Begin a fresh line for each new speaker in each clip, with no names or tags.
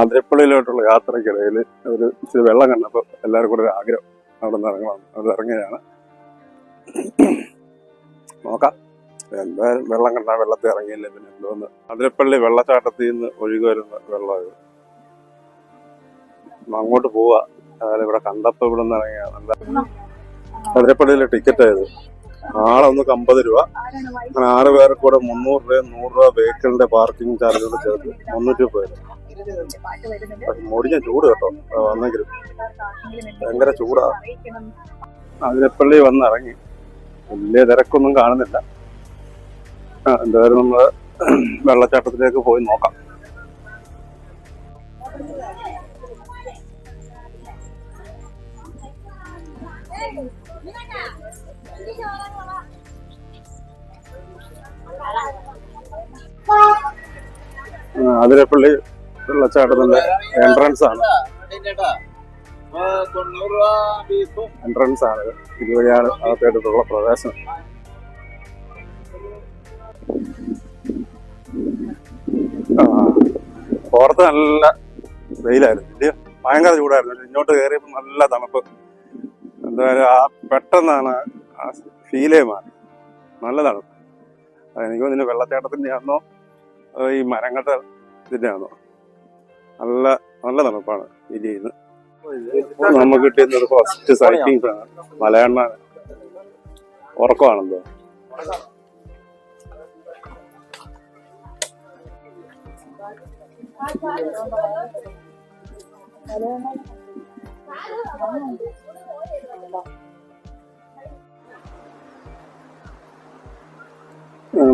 ആതിരപ്പള്ളിയിലോട്ടുള്ള യാത്രക്കിടയിൽ ഒരു ഇച്ചിരി വെള്ളം കണ്ടപ്പോൾ എല്ലാവർക്കും കൂടെ ഒരു ആഗ്രഹം അവിടെ നിന്ന് ഇറങ്ങണം. അവിടെ ഇറങ്ങുകയാണ്. നോക്കാം. എന്തായാലും വെള്ളം കണ്ടാൽ വെള്ളത്തിൽ ഇറങ്ങിയില്ലേ പിന്നെ എന്തോന്ന്. അതിരപ്പള്ളി വെള്ളച്ചാട്ടത്തിൽ നിന്ന് ഒഴുകി വരുന്ന വെള്ളം അങ്ങോട്ട് പോവാ. അതായത് ഇവിടെ കണ്ടപ്പോൾ ഇവിടെ നിന്ന് ഇറങ്ങിയ നല്ല അതിരപ്പള്ളിയിലെ ടിക്കറ്റ് ആയത് നാളെ ഒന്ന് അമ്പത് രൂപ. അങ്ങനെ ആറ് പേർക്ക് കൂടെ മുന്നൂറ് രൂപ നൂറ് രൂപ വെഹിക്കിളിന്റെ പാർക്കിംഗ് ചാർജ് കൂടെ ചേർത്ത് മുന്നൂറ്റി മുപ്പത് രൂപ. മുടിഞ്ഞ ചൂട് കേട്ടോ. വന്നെങ്കിലും ഭയങ്കര ചൂടാ. അതിനെപ്പള്ളി വന്ന് ഇറങ്ങി വലിയ തിരക്കൊന്നും കാണുന്നില്ല. എന്തായാലും നമ്മൾ വെള്ളച്ചാട്ടത്തിലേക്ക് പോയി നോക്കാം. അതിരപ്പള്ളി വെള്ളച്ചാട്ടത്തിന്റെ എൻട്രൻസ് ആണ്. എൻട്രൻസ് ആണ്. ഇത്. ഇതുവഴിയാണ് അകത്തേട്ടുള്ള പ്രവേശനം പുറത്ത് നല്ല വെയിലായിരുന്നു. ഇല്ലയോ ഭയങ്കര ചൂടായിരുന്നു. ഇങ്ങോട്ട് കയറിയപ്പോൾ നല്ല തണുപ്പ്. എന്തായാലും ആ പെട്ടെന്നാണ് ആ ഫീലേ മാറി. നല്ല തണുപ്പ്. എനിക്ക് തോന്നുന്നു വെള്ളച്ചാട്ടത്തിന്റെ ആണോ ഈ മരങ്ങളുടെ ഇതിന്റെ ആണോ നല്ല നല്ല തണുപ്പാണ് ഫീൽ ചെയ്യുന്നത് നമുക്ക് കിട്ടിയിരുന്നത് ഫസ്റ്റ് സൈറ്റിംഗ് ആണ് മലയണ്ണ ഉറക്കമാണെന്തോ?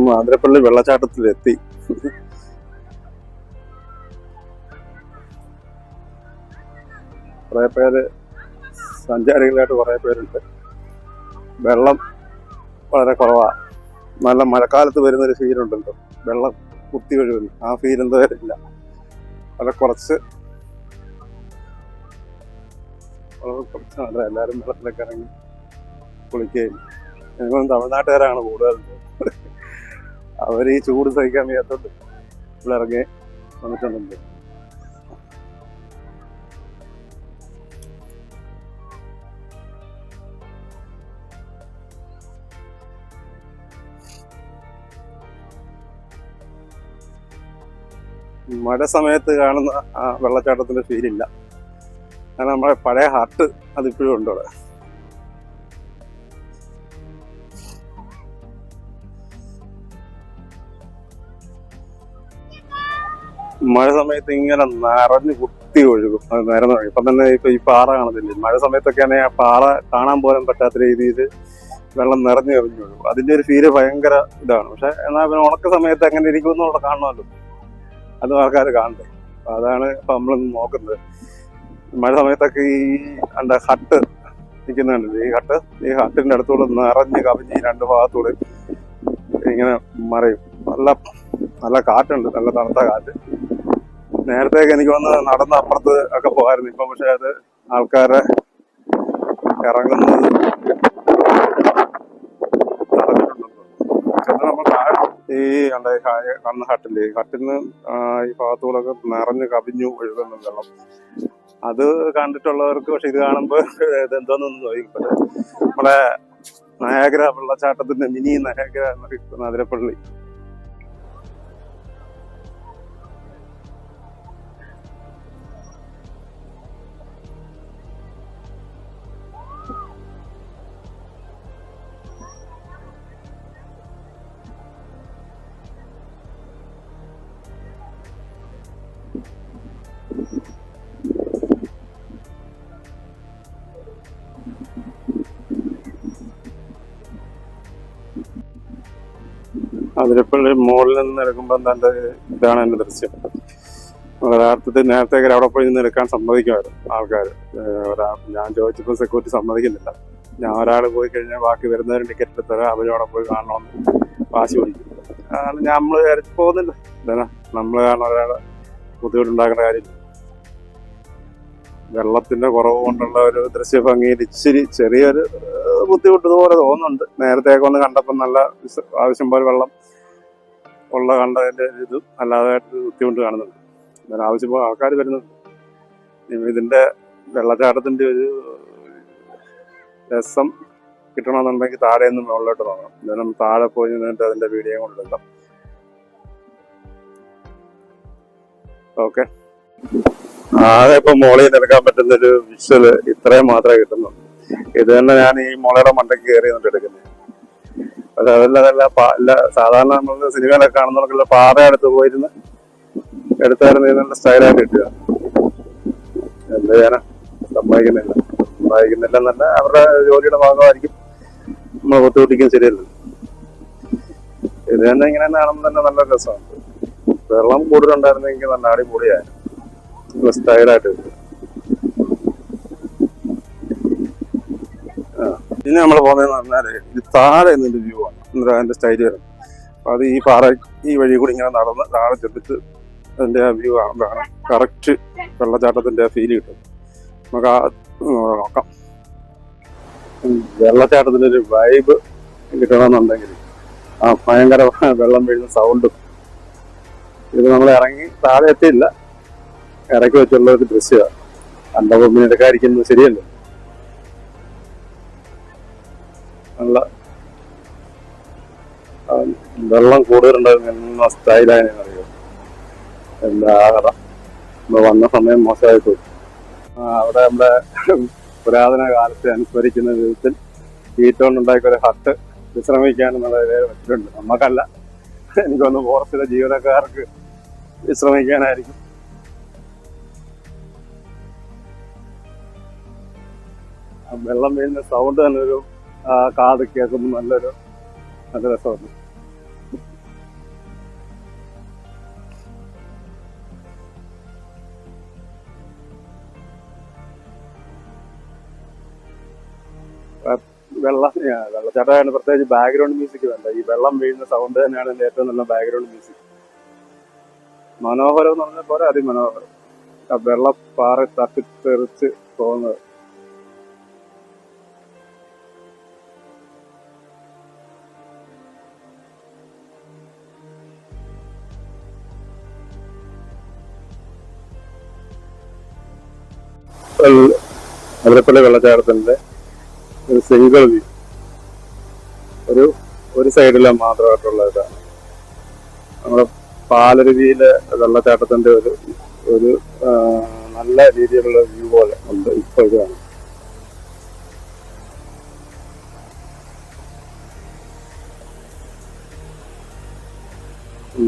മാതിരപ്പള്ളി വെള്ളച്ചാട്ടത്തിലെത്തി. കുറെ പേര് സഞ്ചാരികളായിട്ട് കുറേ പേരുണ്ട്. വെള്ളം വളരെ കുറവാണ് നല്ല മഴക്കാലത്ത് വരുന്നൊരു ഫീലുണ്ടല്ലോ വെള്ളം കുത്തി ഒഴുകുന്നു ആ ഫീൽ എന്തോ വരില്ല വളരെ കുറച്ച് വളരെ കുറച്ചാണ് എല്ലാവരും വെള്ളത്തിലൊക്കെ ഇറങ്ങി കുളിക്കുകയും. ഞങ്ങളും തമിഴ്നാട്ടുകാരാണ് കൂടുതൽ അവർ ഈ ചൂട് സഹിക്കാൻ വയ്യാത്തോണ്ട് ഇവിടെ ഇറങ്ങി വന്നിട്ടുണ്ടല്ലോ മഴ സമയത്ത് കാണുന്ന ആ വെള്ളച്ചാട്ടത്തിന്റെ ഫീലില്ല കാരണം നമ്മുടെ പഴയ ഹാർട്ട് അതിപ്പോഴും ഉണ്ട് അവിടെ. മഴ സമയത്ത് ഇങ്ങനെ നിറഞ്ഞു കുത്തി ഒഴുകും. നിരന്ന് ഒഴുകും. ഇപ്പം തന്നെ ഇപ്പൊ ഈ പാറ കാണത്തില്ലേ മഴ സമയത്തൊക്കെ ആണെങ്കിൽ ആ പാറ കാണാൻ പോലും പറ്റാത്ത രീതിയിൽ വെള്ളം നിറഞ്ഞു കവിഞ്ഞു ഒഴുകും. അതിന്റെ ഒരു ഫീൽ ഭയങ്കര ഇതാണ്. പക്ഷെ എന്നാ പിന്നെ ഉണക്ക സമയത്ത് അങ്ങനെ ഇരിക്കുമെന്ന് അവിടെ കാണണമല്ലോ. അതും ആൾക്കാർ കാണണ്ടേ അപ്പൊ അതാണ് ഇപ്പൊ നമ്മൾ നോക്കുന്നത്. മഴ സമയത്തൊക്കെ ഈ എന്താ ഹട്ട് നിൽക്കുന്നുണ്ട്. ഈ ഹട്ട് ഈ ഹട്ടിന്റെ അടുത്തൂടെ നിറഞ്ഞ് കവിഞ്ഞ് രണ്ട് ഭാഗത്തൂടെ ഇങ്ങനെ മറയും. നല്ല നല്ല കാറ്റുണ്ട്. നല്ല തണുത്ത കാറ്റ്. നേരത്തെയൊക്കെ എനിക്ക് വന്ന് നടന്ന അപ്പുറത്ത് ഒക്കെ പോകായിരുന്നു. ഇപ്പം പക്ഷെ അത് ആൾക്കാരെ ഇറങ്ങുന്നത് ഈ കണ്ട കണ്ണ് ഹട്ടില്ലേ ഹട്ടിന്ന് ഈ ഭാഗത്തൂടൊക്കെ നിറഞ്ഞ് കവിഞ്ഞു ഒഴുകുന്ന വെള്ളം. അത് കണ്ടിട്ടുള്ളവർക്ക് പക്ഷെ ഇത് കാണുമ്പോൾ ഇതെന്തോന്നൊന്നും ചോദിക്കും പക്ഷെ നമ്മുടെ നയാഗ്ര വെള്ളച്ചാട്ടത്തിന്റെ മിനി നയാഗ്ര എന്നറിയപ്പെടുന്ന അതിരപ്പള്ളി അതിരപ്പള്ളി മുകളിൽ നിന്ന് എടുക്കുമ്പോൾ എന്താണ്ട് ഇതാണ് എന്റെ ദൃശ്യം. യഥാർത്ഥത്തിൽ നേരത്തെ അവിടെ പോയി നിന്ന് എടുക്കാൻ സമ്മതിക്കുമായിരുന്നു ആൾക്കാർ ഞാൻ ചോദിച്ചപ്പോൾ സെക്യൂരിറ്റി സമ്മതിക്കുന്നില്ല. ഞാൻ ഒരാൾ പോയി കഴിഞ്ഞാൽ ബാക്കി വരുന്നവരും ടിക്കറ്റ് എടുത്തരാം അവരവിടെ പോയി കാണണമെന്ന് വാശി പിടിക്കും. അതാണ് നമ്മൾ പോകുന്നില്ല. ഇതാണ് നമ്മൾ കാരണം ഒരാളെ ബുദ്ധിമുട്ടുണ്ടാക്കേണ്ട കാര്യമില്ല വെള്ളത്തിന്റെ കുറവ് കൊണ്ടുള്ള ഒരു ദൃശ്യഭംഗിയിൽ ഇച്ചിരി ചെറിയൊരു ബുദ്ധിമുട്ട് ഇതുപോലെ തോന്നുന്നുണ്ട്. നേരത്തെയൊക്കെ ഒന്ന് കണ്ടപ്പോൾ നല്ല ആവശ്യം പോലെ വെള്ളം ഉള്ള കണ്ടതിന്റെ ഇത് അല്ലാതെ ബുദ്ധിമുട്ട് കാണുന്നുണ്ട്. എന്നാൽ ആവശ്യം ആൾക്കാർ വരുന്നുണ്ട്. ഇതിന്റെ വെള്ളച്ചാട്ടത്തിന്റെ ഒരു രസം കിട്ടണമെന്നുണ്ടെങ്കിൽ താഴെ നിന്ന് മുകളിലോട്ട് നോക്കണം. ഇതിനും താഴെ പോയി നിന്നിട്ട് അതിന്റെ വീഡിയോ കൊണ്ടെടുക്കാം ഓക്കെ. ആകെ ഇപ്പൊ മോളിൽ നിൽക്കാൻ പറ്റുന്ന ഒരു വിഷ്വൽ ഇത്രയും മാത്രമേ കിട്ടുന്നുള്ളൂ. ഇത് തന്നെ ഞാൻ ഈ മോളയുടെ മണ്ടയ്ക്ക് കയറി നിന്നിട്ട് എടുക്കുന്നത് പക്ഷെ അതല്ല അതല്ല അല്ല സാധാരണ നമ്മൾ സിനിമയിലൊക്കെ കാണുന്നവർക്കുള്ള പാറ അടുത്ത് പോയിരുന്ന് എടുത്തായിരുന്നു നല്ല സ്റ്റൈലായിട്ട് കിട്ടുക. എന്ത് ചെയ്യാനാ? സമ്മതിക്കുന്നില്ല. സമ്മതിക്കുന്നില്ല എന്നല്ല അവരുടെ ജോലിയുടെ ഭാഗമായിരിക്കും നമ്മൾ ബുദ്ധിമുട്ടിക്കും ശരിയല്ല. ഇത് തന്നെ ഇങ്ങനെ കാണുമ്പോൾ തന്നെ നല്ല രസമാണ്. വെള്ളം കൂടുതലുണ്ടായിരുന്നെങ്കിൽ നല്ല അടിപൊളിയായിരുന്നു. സ്റ്റൈലായിട്ട്. കിട്ടും ആ നമ്മൾ പോകുന്നതെന്ന് പറഞ്ഞാൽ ഇത് താഴെ നിന്നൊരു വ്യൂ ആണ്. എന്നിട്ട് അതിന്റെ സ്റ്റൈൽ വരും അപ്പൊ അത് ഈ പാറ ഈ വഴി കൂടി ഇങ്ങനെ നടന്ന് താഴെ ചെന്നിട്ട് അതിന്റെ ആ വ്യൂ കാണുമ്പോഴാണ് കറക്റ്റ് വെള്ളച്ചാട്ടത്തിന്റെ ഫീൽ കിട്ടും നമുക്ക് ആ നോക്കാം. വെള്ളച്ചാട്ടത്തിന്റെ ഒരു വൈബ് കിട്ടണമെന്നുണ്ടെങ്കിൽ ആ ഭയങ്കര വെള്ളം വീഴുന്ന സൗണ്ടും ഇത് നമ്മൾ ഇറങ്ങി താഴെ എത്തിയില്ല. ഇറക്കി വെച്ചുള്ള ഒരു ദൃശ്യമാണ് കണ്ടപ്പോൾ എടുക്കാതിരിക്കുന്നത് ശരിയല്ലേ? നല്ല വെള്ളം കൂടുതലുണ്ടായിരുന്നു എന്ന അറിയാം. എന്താ കഥ നമ്മൾ വന്ന സമയം മോശമായി പോയി അവിടെ നമ്മുടെ പുരാതന കാലത്തെ അനുസ്മരിക്കുന്ന വിധത്തിൽ ഈറ്റോണ്ടുണ്ടാക്കിയ ഒരു ഹട്ട് വിശ്രമിക്കാനെന്നുള്ള പേര് വെച്ചിട്ടുണ്ട്. നമുക്കല്ല എനിക്കൊന്ന് ഫോറസ്റ്റിലെ ജീവനക്കാർക്ക് വിശ്രമിക്കാനായിരിക്കും. വെള്ളം വീഴുന്ന സൗണ്ട് തന്നെ ഒരു കാത് കേൾക്കുമ്പോൾ നല്ലൊരു നല്ല രസമാണ്. വെള്ളം വെള്ളച്ചാട്ടമാണ് പ്രത്യേകിച്ച് ബാക്ക്ഗ്രൗണ്ട് മ്യൂസിക് വേണ്ട. ഈ വെള്ളം വീഴുന്ന സൗണ്ട് തന്നെയാണ് എന്റെ ഏറ്റവും നല്ല ബാക്ക്ഗ്രൗണ്ട് മ്യൂസിക് മനോഹരം എന്ന് പറഞ്ഞ പോലെ അതിമനോഹരം. ആ വെള്ളം പാറ തട്ടിത്തെറിച്ച് പോകുന്നത്. അതിരപ്പള്ളി വെള്ളച്ചാട്ടത്തിന്റെ ഒരു സിംഗിൾ വ്യൂ ഒരു ഒരു സൈഡില മാത്രമായിട്ടുള്ള ഇതാണ്. നമ്മുടെ പാലരുവിയിലെ വെള്ളച്ചാട്ടത്തിന്റെ ഒരു ഒരു നല്ല രീതിയിലുള്ള വ്യൂ പോലെ ഉണ്ട് ഇപ്പൊ ഇതാണ്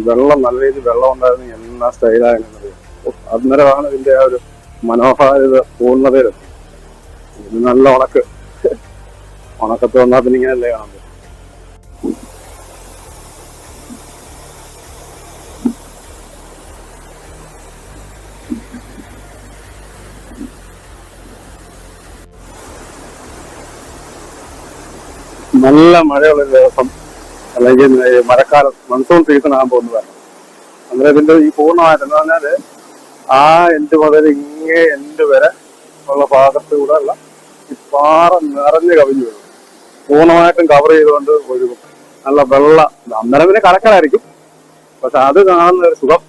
വെള്ളം നല്ല രീതിയിൽ വെള്ളം ഉണ്ടായിരുന്നു എന്നാ സ്റ്റൈലായിരുന്നു അന്നേരമാണ് ഇതിന്റെ ആ ഒരു മനോഹാരിത പൂർണതയിലെത്തി ഇത് നല്ല ഉണക്ക്. ഉണക്കത്ത് വന്നാൽ പിന്നെ ഇങ്ങനെയല്ലേ കാണാൻ നല്ല മഴയുള്ള ദിവസം അല്ലെങ്കിൽ മഴക്കാലം മൺസൂൺ സീസൺ ആകാൻ പോകുന്നതാണ്. അന്നേരം ഇതിന്റെ ഈ പൂർണമായിട്ട് എന്ന് പറഞ്ഞാൽ ആ എൻഡ് മുതൽ ഇങ്ങേ എൻഡ് വരെ ഉള്ള ഭാഗത്തൂടെ ഉള്ള ഈ പാറ നിറഞ്ഞു കവിഞ്ഞു വരും പൂർണമായിട്ടും കവർ ചെയ്തുകൊണ്ട് ഒഴുകും. നല്ല വെള്ള അന്നേരം പിന്നെ കടക്കലായിരിക്കും പക്ഷെ അത് കാണുന്ന ഒരു സുഖം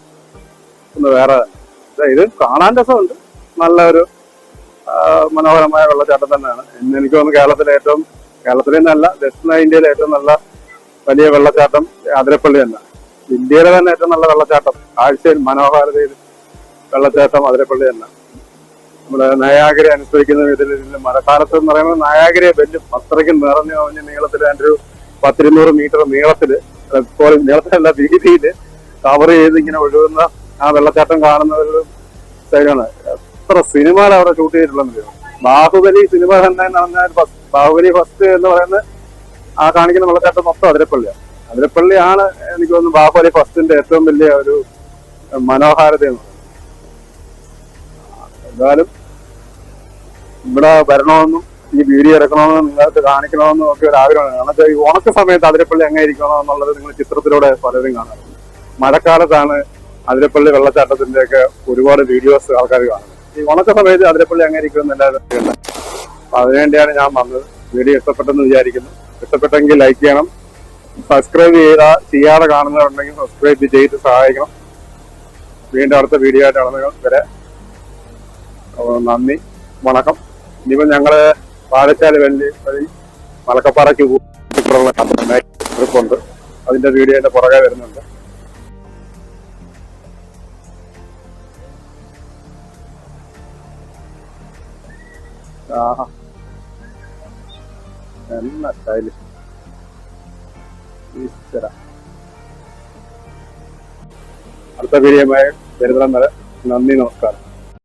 ഒന്ന് വേറെ തന്നെ. ഇത് കാണാൻ രസമുണ്ട്. നല്ലൊരു മനോഹരമായ വെള്ളച്ചാട്ടം തന്നെയാണ്. ഇന്ന് എനിക്ക് തോന്നുന്നു കേരളത്തിലെ ഏറ്റവും കേരളത്തിലെ നല്ല ദക്ഷിണ ഇന്ത്യയിലെ ഏറ്റവും നല്ല വലിയ വെള്ളച്ചാട്ടം അതിരപ്പള്ളി തന്നെ. ഇന്ത്യയിലെ തന്നെ ഏറ്റവും നല്ല വെള്ളച്ചാട്ടം. കാഴ്ചയിൽ മനോഹാരിതയിൽ വെള്ളച്ചാട്ടം അതിരപ്പള്ളി തന്നെ. നമ്മുടെ നയാഗര അനുസരിക്കുന്ന വിധത്തിൽ മഴക്കാലത്ത് എന്ന് പറയുമ്പോൾ നയാഗരയെ വെല്ലും അത്രയ്ക്ക് നിറഞ്ഞു കവിഞ്ഞ നീളത്തിൽ അതിന്റെ ഒരു പത്തിരുന്നൂറ് മീറ്റർ നീളത്തിൽ പോലും നീളത്തിലല്ല വീതിയിൽ കവർ ചെയ്ത് ഇങ്ങനെ ഒഴുകുന്ന ആ വെള്ളച്ചാട്ടം കാണുന്ന ഒരു സൈഡാണ് എത്ര സിനിമകൾ അവിടെ ഷൂട്ട് ചെയ്തിട്ടുള്ളത് ബാഹുബലി സിനിമ തന്നെ നടന്ന ബാഹുബലി ഫസ്റ്റ് എന്ന് പറയുന്നത് ആ കാണിക്കുന്ന വെള്ളച്ചാട്ടം മൊത്തം അതിരപ്പള്ളിയാണ്. അതിരപ്പള്ളിയാണ് എനിക്ക് തോന്നുന്നു ബാഹുബലി ഫസ്റ്റിന്റെ ഏറ്റവും വലിയ ഒരു മനോഹാരിത എന്ന് പറയുന്നത്. എന്തായാലും ഇവിടെ വരണമെന്നും ഈ വീഡിയോ ഇറക്കണമെന്നും നിങ്ങൾക്ക് കാണിക്കണമെന്നും ഒക്കെ ഒരു ആഗ്രഹമാണ്. കാരണം വെച്ചാൽ ഈ ഉണക്ക സമയത്ത് അതിരപ്പള്ളി എങ്ങനെ ഇരിക്കണം എന്നുള്ളത് നിങ്ങൾ ചിത്രത്തിലൂടെ പലരും കാണാറുണ്ട് മഴക്കാലത്താണ് അതിരപ്പള്ളി വെള്ളച്ചാട്ടത്തിന്റെ ഒക്കെ ഒരുപാട് വീഡിയോസ് ആൾക്കാർ കാണുന്നത്. ഈ ഉണക്ക സമയത്ത് അതിരപ്പള്ളി എങ്ങനെ ഇരിക്കുമെന്ന് എല്ലാവരും അപ്പൊ അതിനുവേണ്ടിയാണ് ഞാൻ വന്നത്. വീഡിയോ ഇഷ്ടപ്പെട്ടെന്ന് വിചാരിക്കുന്നു. ഇഷ്ടപ്പെട്ടെങ്കിൽ ലൈക്ക് ചെയ്യണം. സബ്സ്ക്രൈബ് ചെയ്താ ചെയ്യാതെ കാണുന്നവരുണ്ടെങ്കിൽ സബ്സ്ക്രൈബ് ചെയ്ത് സഹായിക്കണം. വീണ്ടും അടുത്ത വീഡിയോ ആയിട്ടാണ് വരെ. അപ്പൊ നന്ദി. വണക്കം. ഇനിയിപ്പോ ഞങ്ങൾ പാലച്ചാൽ വെല്ലി വഴി മലക്കപ്പാറയ്ക്ക് പോകുന്ന ട്രിപ്പുണ്ട് അതിന്റെ വീഡിയോ എന്റെ പുറകെ വരുന്നുണ്ട്. ആഹാ. എന്നാ സ്റ്റൈൽ അടുത്ത വീഡിയോ വരുന്നിടം വരെ നന്ദി നമസ്കാരം.